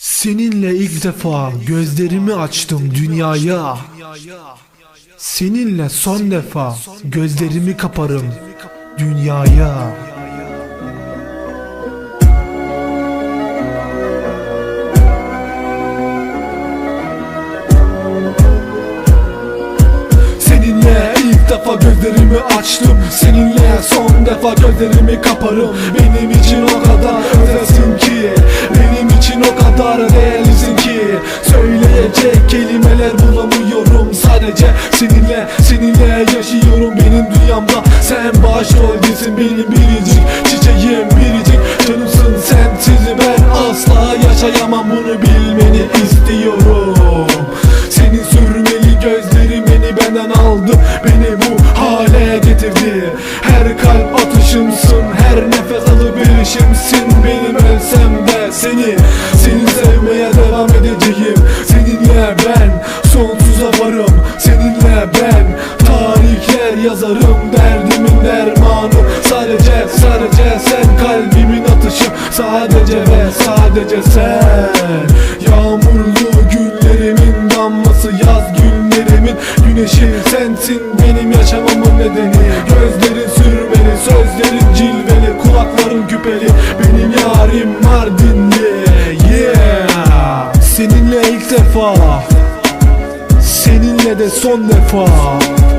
Seninle ilk defa gözlerimi açtım dünyaya. Seninle son defa gözlerimi kaparım dünyaya. Seninle ilk defa gözlerimi açtım Seninle son defa gözlerimi kaparım Benim için o kadar Söyleyecek kelimeler bulamıyorum. Sadece seninle, seninle yaşıyorum. Benim dünyamda sen başroldesin Benim biricik çiçeğim biricik. Canımsın sensiz ben asla yaşayamam. Bunu bilmeni istiyorum. Senin sürmeli gözlerin beni benden aldı. Beni bu hale getirdi. Her kalp atışımsın. Her nefes alıp verişimsin Benim ölsem de seni Seni edeceğim Seninle ben sonsuza varım. Seninle ben tarihler yazarım. Derdimin dermanı. Sadece sadece sen kalbimin atışı. Sadece ve sadece sen. Yağmurlu günlerimin damlası Yaz günlerimin güneşi. Sensin benim yaşamamın nedeni defa. Seninle de son defa